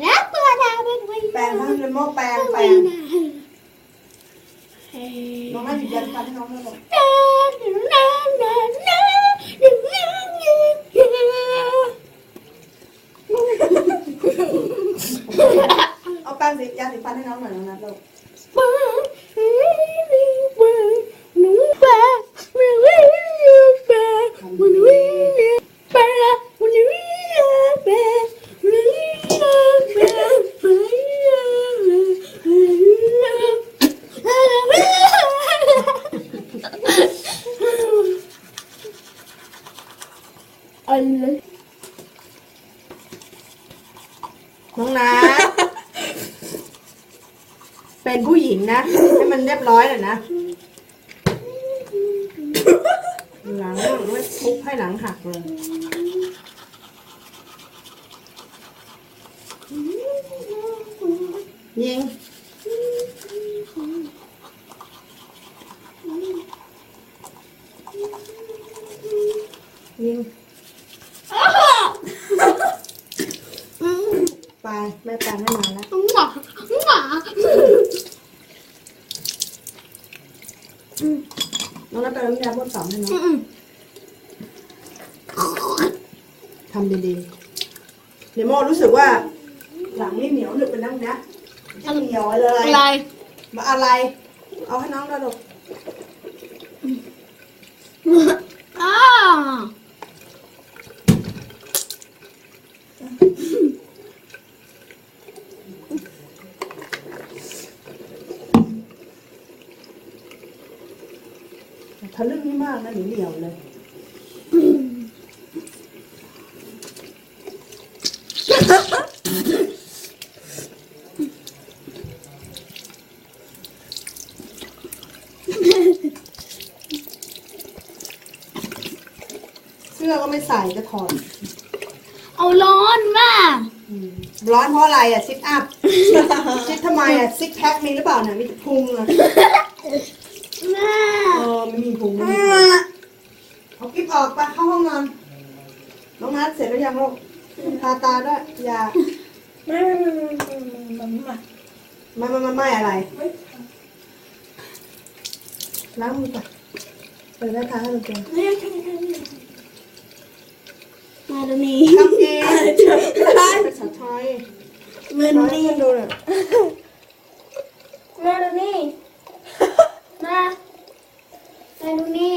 แล้วเปิดดาวเป็นวิญแปรงญาณทั้งเลมอนแปรงแปร วิ ง ญญาณเฮ้ย น้องน่าจะยันฟันให้น้องเลยบอก นานานานานานา เอาแปรงสียาสีฟันให้น้องหน่อยน้องนัดลูก หนูแปลมันวิ่งแปลมันวิ่งแปลมันวิ่งแปลมันวิ่งแปลมันอะไร น้องนัดเป็นผู้หญิงนะ ให้มันเรียบร้อยหน่อยนะหลังไม่ทุบให้หลังหักเลยยิงยิง ไปแม่แปลงให้นานแล้วหมาหมาน้องนัดเติมน้ำยาพ่นสามให้น้องทำดีๆเดี๋ยวโมรู้สึกว่า หลังนี่เหนียวหนึบเป็นนั่งนะไม่เหนียวเลยอะไรมาอะไร เอาให้น้องได้ลูกอ่า ทะลึ่งนี่มากนะหนูเหนียวเลยเสื้อก็ไม่ใส่จะถอดเอาร้อนมากอืมร้อนเพราะอะไรอะซิทอัพซิททำไมอะซิกแพคมีหรือเปล่าเนี่ยมีแต่พุงอะแม่เออไม่มีพุงไม่มีพุงเอากิ๊บออกไปเข้าห้องนอน น้องนัดเสร็จแล้วยังลูกทาตาด้วยอย่าไม่ไม่ไม่ไม่ไม่ไม่ไม่ไม่ไม่ไม่ไม่อะไรล้างมือก่อนเปิดหน้าทางให้มันเป็นไม่ใช่ไม่ใช่มาดูนี่ทำเองภาษาไทยเงินน้อยให้นี่มันดูหน่อยมาดูนี่มามาดูนี่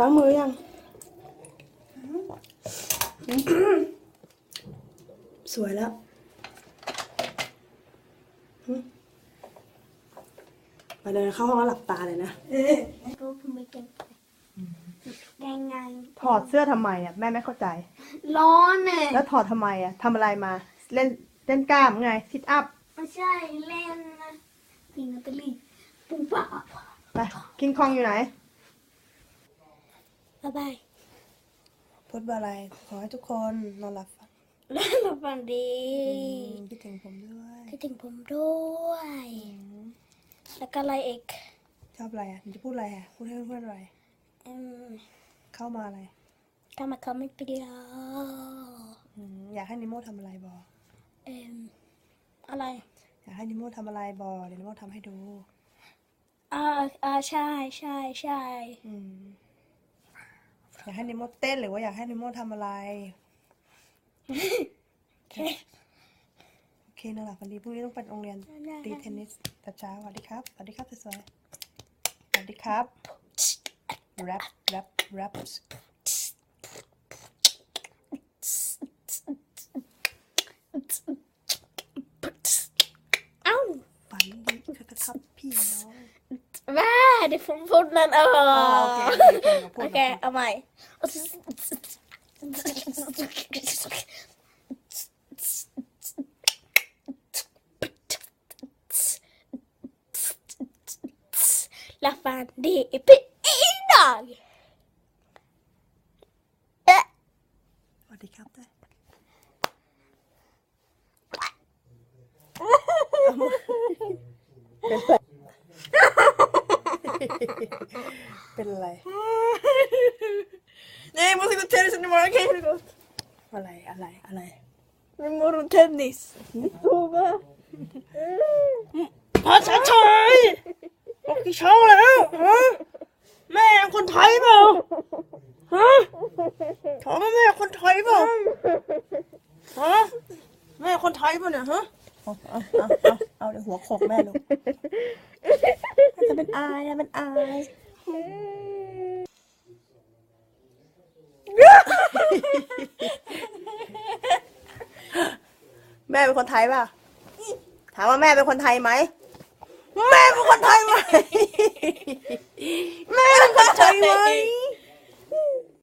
ล้างมือยัง สวยแล้วหึไปเลยเข้าห้องแล้วหลับตาเลยนะรูปไม่เก่งยังไงถอดเสื้อทำไมอะแม่ไม่เข้าใจ ร้อนเนี่ยแล้วถอดทำไมอะทำอะไรมา เล่นเล่นกล้ามไงซิทอัพไม่ใช่เล่นนะพิงนาตาลีปุ๊บปะไปคิงคองอยู่ไหน บ๊ายบายพูดว่าอะไรขอให้ทุกคนนอนหลับฝันแล้วมาฟังดีคิดถึงผมด้วยคิดถึงผมด้วย แล้วก็อะไรอีกชอบอะไรอะหนูจะพูดอะไรอะพูดให้เพื่อนๆอะไรอืมเข้ามาอะไรทำมาเขาไม่ไปดีแล้วอืมอยากให้นิโมทำอะไรบอกเอ็มอะไร อยากให้นิโมทำอะไรบอกเดี๋ยวนิโมทำให้ดูอ่าอ่าใช่ใช่ใช่อืม อยากให้นิโมเต้นหรือว่าอยากให้นิโมทำอะไรโอเคโอเคนอนหลับฝันดีพรุ่งนี้ต้องไปโรงเรียนตีเทนนิสแต่เช้าสวัสดีครับสวัสดีครับสวยๆสวัสดีครับแรปแรปแรป เอ้าฝันดีครับพี่น้องแม่เดี๋ยวผมพูดนั่น เอออ๋อโอเคโอเคโอเคพูดโอเคเอาใหม่ลาฟันดีปิดอีดอกเอ๊ะสวัสดีครับด้วยเป็นอะไร Nej, jag måste gå till tennis imorgon. Okej, det går. อะไร อะไร อะไร Imorgon tennis. Sova. ภาษาไทยออกกี่ช่องแล้วฮะแม่คนไทยเปล่าฮะถามว่าแม่คนไทยเปล่าฮะแม่คนไทยเปล่าเนี่ยฮะเอา เอาเอาเอาเอาเดี๋ยวหัวโขกแม่ลูกจะเป็นอายจะเป็นอายแม่เป็นคนไทยเปล่าถามว่าแม่เป็นคนไทยไหม แม่เป็นคนไทยไหม แม่เป็นคนไทยไหม